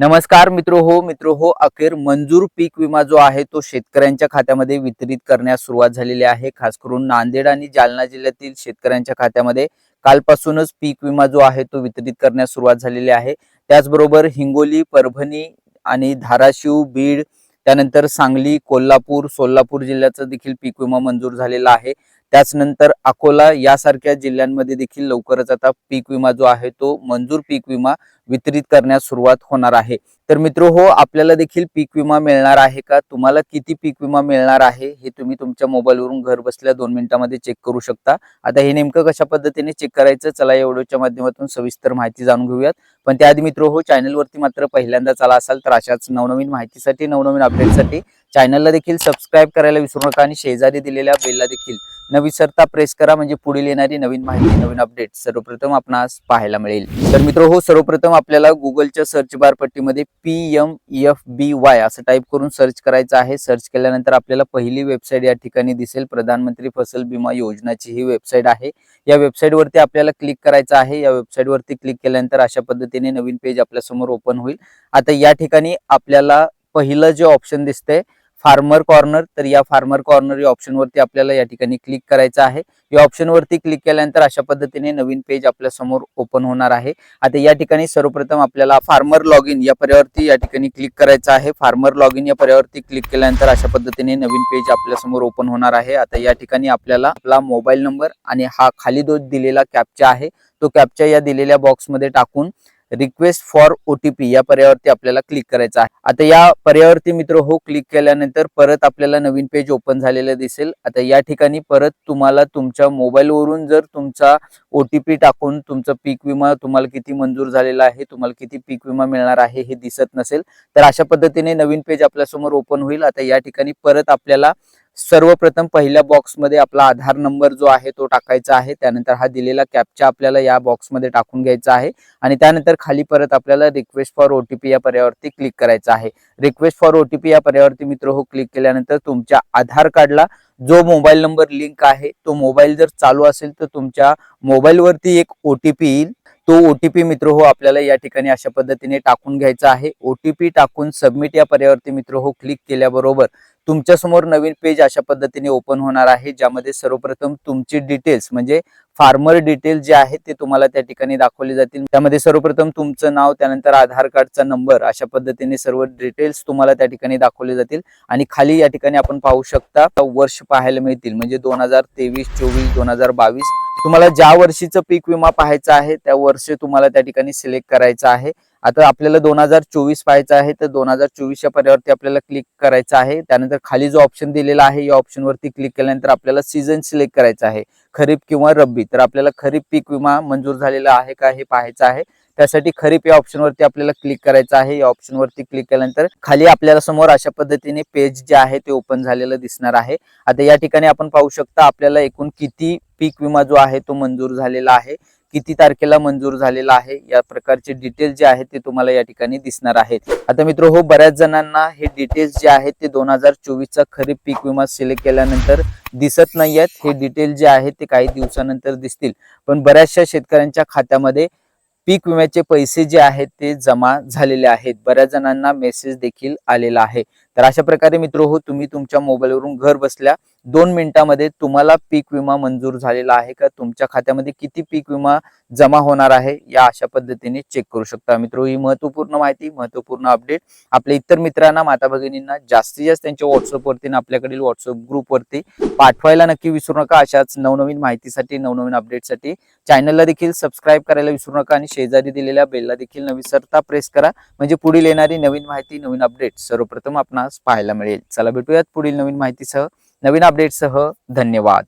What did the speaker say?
नमस्कार मित्र हो मित्र हो अखेर मंजूर पीक विमा जो आहे तो शेतकऱ्यांच्या खात्यामध्ये वितरित करण्यास सुरुवात झालेली आहे. खास करून नांदेड आणि जालना जिल्ह्यातील शेतकऱ्यांच्या खात्यामध्ये कालपासूनच पीक विमा जो आहे तो वितरित करण्यास सुरुवात झालेली आहे. त्याचबरोबर हिंगोली परभणी आणि धाराशिव बीड त्यानंतर सांगली कोल्हापूर सोलापूर जिल्ह्याचा देखील पीक विमा मंजूर झालेला आहे. त्याचनंतर अकोला यासारख्या जिल्ह्यांमध्ये देखील लवकरच आता पीक विमा जो आहे तो मंजूर पीक विमा वितरित करण्यास सुरुवात होणार आहे. तर मित्र हो आपल्याला देखील पीक विमा मिळणार आहे का? तुम्हाला किती पीक विमा मिळणार आहे? हे तुम्ही तुमच्या मोबाईलवरून घर बसल्या दोन मिनिटांमध्ये चेक करू शकता. आता हे नेमकं कशा पद्धतीने चेक करायचं? चला या व्हिडिओच्या माध्यमातून सविस्तर माहिती जाणून घेऊयात. पण त्याआधी मित्र हो चॅनलवरती मात्र पहिल्यांदा चला असाल तर अशाच नवनवीन माहितीसाठी नवनवीन अपडेटसाठी चॅनलला देखील सबस्क्राईब करायला विसरू नका आणि शेजारी दिलेल्या बेलला देखील न विसरता प्रेस करा म्हणजे पुढील येणारी नवीन माहिती नवीन अपडेट सर्वप्रथम आपणास पाहायला मिळेल. तर मित्र हो सर्वप्रथम आपल्याला गुगलच्या search bar पट्टीमध्ये P M F B Y असं टाईप करून सर्च करायचं आहे. सर्च केल्यानंतर आपल्याला पहिली वेबसाईट या ठिकाणी दिसेल. प्रधानमंत्री फसल विमा योजनाची ही वेबसाईट आहे. या वेबसाईटवरती आपल्याला क्लिक करायचं आहे. या वेबसाईटवरती क्लिक केल्यानंतर अशा पद्धतीने नवीन पेज आपल्यासमोर ओपन होईल. आता या ठिकाणी आपल्याला पहिलं जे ऑप्शन दिसतंय फार्मर कॉर्नर तर या फार्मर कॉर्नर या ऑप्शनवरती आपल्याला या ठिकाणी क्लिक करायचं आहे. या ऑप्शनवरती क्लिक केल्यानंतर अशा पद्धतीने नवीन पेज आपल्यासमोर ओपन होणार आहे. आता या ठिकाणी सर्वप्रथम आपल्याला फार्मर लॉग इन या पर्यावरती या ठिकाणी क्लिक करायचं आहे. फार्मर लॉग इन या पर्यावरती क्लिक केल्यानंतर अशा पद्धतीने नवीन पेज आपल्यासमोर ओपन होणार आहे. आता या ठिकाणी आपल्याला आपला मोबाईल नंबर आणि हा खाली दोष दिलेला कॅपचा आहे तो कॅपच्या या दिलेल्या बॉक्समध्ये टाकून रिक्वेस्ट फॉर ओटीपी या पर्यावरती आपल्याला क्लिक करायचं आहे. आता या पर्यावरती मित्र हो क्लिक केल्यानंतर परत आपल्याला नवीन पेज ओपन झालेलं दिसेल. आता या ठिकाणी परत तुम्हाला तुमच्या मोबाईलवरून जर तुमचा ओटीपी टाकून तुमचा पीक विमा तुम्हाला किती मंजूर झालेला आहे तुम्हाला किती पीक विमा मिळणार आहे हे दिसत नसेल तर अशा पद्धतीने नवीन पेज आपल्यासमोर ओपन होईल. आता या ठिकाणी परत आपल्याला सर्वप्रथम पहिल्या बॉक्समध्ये आपला आधार नंबर जो आहे तो टाकायचा आहे. त्यानंतर हा दिलेला कॅपचा आपल्याला या बॉक्समध्ये टाकून घ्यायचा आहे. आणि त्यानंतर खाली परत आपल्याला रिक्वेस्ट फॉर ओटीपी या पर्यावरती क्लिक करायचं आहे. रिक्वेस्ट फॉर ओटीपी या पर्यावरती मित्र हो क्लिक केल्यानंतर तुमच्या आधार कार्डला जो मोबाईल नंबर लिंक आहे तो मोबाईल जर चालू असेल तर तुमच्या मोबाईलवरती एक ओटीपी येईल. तो ओटीपी मित्र हो आपल्याला या ठिकाणी अशा पद्धतीने टाकून घ्यायचा आहे. ओटीपी टाकून सबमिट या पर्यावरती मित्र हो क्लिक केल्याबरोबर तुमच्यासमोर नवीन पेज अशा पद्धतीने ओपन होणार आहे ज्यामध्ये सर्वप्रथम तुमची डिटेल्स म्हणजे फार्मर डिटेल जे आहेत ते तुम्हाला त्या ठिकाणी दाखवले जातील. त्यामध्ये सर्वप्रथम तुमचं नाव त्यानंतर आधार कार्डचा नंबर अशा पद्धतीने सर्व डिटेल्स तुम्हाला त्या ठिकाणी दाखवले जातील. आणि खाली या ठिकाणी आपण पाहू शकता वर्ष पाहायला मिळतील म्हणजे दोन हजार तेवीस चोवीस दोन हजार बावीस तुम्हाला ज्या वर्षीचं पीक विमा पाहायचा आहे त्या वर्षी तुम्हाला त्या ठिकाणी सिलेक्ट करायचं आहे. आता आपल्याला दोन हजार चोवीस पाहायचं आहे तर दोन हजार चोवीसच्या पर्यावरती आपल्याला क्लिक करायचं आहे. त्यानंतर खाली जो ऑप्शन दिलेला आहे या ऑप्शनवरती क्लिक केल्यानंतर आपल्याला सीझन सिलेक्ट करायचं आहे. खरीप किंवा रब्बी तर आपल्याला खरीप पीक विमा मंजूर झालेला आहे का हे पाहायचं आहे. त्यासाठी खरीप या ऑप्शनवरती आपल्याला क्लिक करायचं आहे. या ऑप्शनवरती क्लिक केल्यानंतर खाली आपल्याला समोर अशा पद्धतीने पेज जे आहे ते ओपन झालेलं दिसणार आहे. आता या ठिकाणी आपण पाहू शकता आपल्याला एकूण किती पीक विमा जो आहे तो मंजूर झालेला आहे. किती तारखेला मंजूर झालेला आहे? या प्रकारचे डिटेल्स जे आहेत ते तुम्हाला या ठिकाणी दिसणार आहेत. आता मित्र हो बऱ्याच जणांना हे डिटेल्स जे आहेत ते दोन हजार चोवीसचा खरीप पीक विमा सिलेक्ट केल्यानंतर दिसत नाही आहेत हे डिटेल जे आहेत ते काही दिवसानंतर दिसतील. पण बऱ्याचशा शेतकऱ्यांच्या खात्यामध्ये पीक विम्याचे पैसे जे आहेत ते जमा झालेले आहेत. बऱ्याच जणांना मेसेज देखील आलेला आहे. तर अशा प्रकारे मित्र हो तुम्ही तुमच्या मोबाईलवरून घर बसल्या दोन मिनिटांमध्ये तुम्हाला पीक विमा मंजूर झालेला आहे का? तुमच्या खात्यामध्ये किती पीक विमा जमा होणार आहे? या अशा पद्धतीने चेक करू शकता मित्र हो. ही. महत्त्वपूर्ण माहिती महत्त्वपूर्ण अपडेट आपल्या इतर मित्रांना माता भगिनींना जास्तीत जास्त त्यांच्या व्हॉट्सअपवरती आपल्याकडील व्हॉट्सअप ग्रुपवरती पाठवायला नक्की विसरू नका. अशाच नवनवीन माहितीसाठी नवनवीन अपडेटसाठी चॅनलला देखील सबस्क्राईब करायला विसरू नका आणि शेजारी दिलेल्या बेलला देखील न सरता प्रेस करा. म्हणजे पुढील येणारी नवीन माहिती नवीन अपडेट सर्वप्रथम आपण पाहायला मिळेल. चला भेटूयात पुढील नवीन माहितीसह नवीन अपडेटसह धन्यवाद.